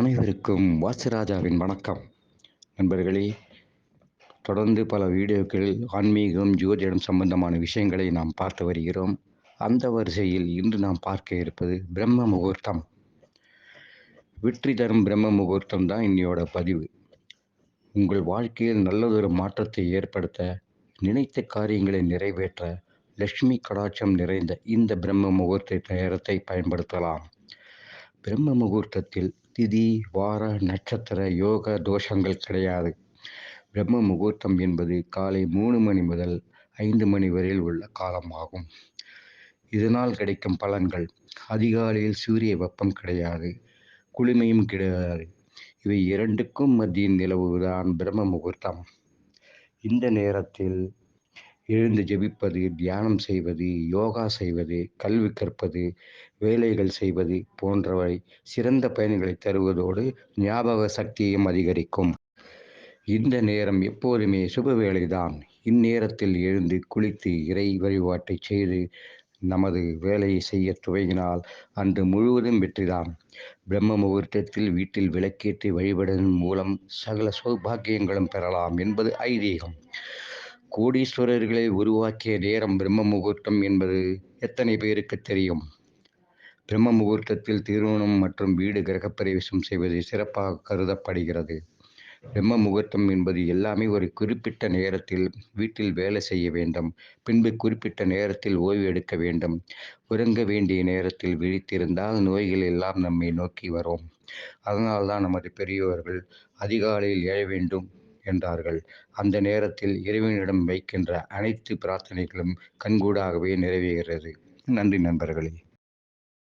அனைவருக்கும் வாசுராஜாவின் வணக்கம். நண்பர்களே தொடர்ந்து பல வீடியோக்கள் ஆன்மீகம் ஜோதிடம் சம்பந்தமான விஷயங்களை நாம் பார்த்து வருகிறோம். அந்த வரிசையில் இன்று நாம் பார்க்க இருப்பது பிரம்ம முகூர்த்தம். வெற்றி தரும் பிரம்ம முகூர்த்தம் தான் இன்னையோட பதிவு. உங்கள் வாழ்க்கையில் நல்லதொரு மாற்றத்தை ஏற்படுத்த நினைத்த காரியங்களை நிறைவேற்ற லட்சுமி கடாட்சம் நிறைந்த இந்த பிரம்ம முகூர்த்த நேரத்தை பயன்படுத்தலாம். பிரம்ம முகூர்த்தத்தில் திதி வார நட்சத்திர யோக தோஷங்கள் கிடையாது. பிரம்ம முகூர்த்தம் என்பது காலை மூணு மணி முதல் ஐந்து மணி வரையில் உள்ள காலமாகும். இதனால் கிடைக்கும் பலன்கள் அதிகாலையில் சூரிய வெப்பம் கிடையாது குளிமையும் கிடையாது. இவை இரண்டுக்கும் மத்தியில் நிலவுவதுதான் பிரம்ம முகூர்த்தம். இந்த நேரத்தில் எழுந்து ஜெபிப்பது தியானம் செய்வது யோகா செய்வது கல்வி கற்பது வேலைகள் செய்வது போன்றவை சிறந்த பயன்களை தருவதோடு ஞாபக சக்தியையும் அதிகரிக்கும். இந்த நேரம் எப்போதுமே சுப வேலைதான் இந்நேரத்தில் எழுந்து குளித்து இறை வழிபாட்டை செய்து நமது வேலையை செய்ய துவங்கினால் அன்று முழுவதும் வெற்றிதான். பிரம்ம முகூர்த்தத்தில் வீட்டில் விளக்கேற்றி வழிபடுவதன் மூலம் சகல சௌபாகியங்களும் பெறலாம் என்பது ஐதீகம். கோடீஸ்வரர்களை உருவாக்கிய நேரம் பிரம்ம முகூர்த்தம் என்பது எத்தனை பேருக்கு தெரியும்? பிரம்ம முகூர்த்தத்தில் திருமணம் மற்றும் வீடு கிரகப்பிரவேசம் செய்வது சிறப்பாக கருதப்படுகிறது. பிரம்ம முகூர்த்தம் என்பது எல்லாமே ஒரு குறிப்பிட்ட நேரத்தில் வீட்டில் வேலை செய்ய வேண்டும் பின்பு குறிப்பிட்ட நேரத்தில் ஓய்வு எடுக்க வேண்டும். உறங்க வேண்டிய நேரத்தில் விழித்திருந்தால் நோய்கள் எல்லாம் நம்மை நோக்கி வரும். அதனால்தான் நமது பெரியோர்கள் அதிகாலையில் எழ வேண்டும் என்றார்கள். அந்த நேரத்தில் இறைவனிடம் வைக்கின்ற அனைத்து பிரார்த்தனைகளும் கண்கூடாகவே நிறைவேறுகிறது நன்றி நண்பர்களே.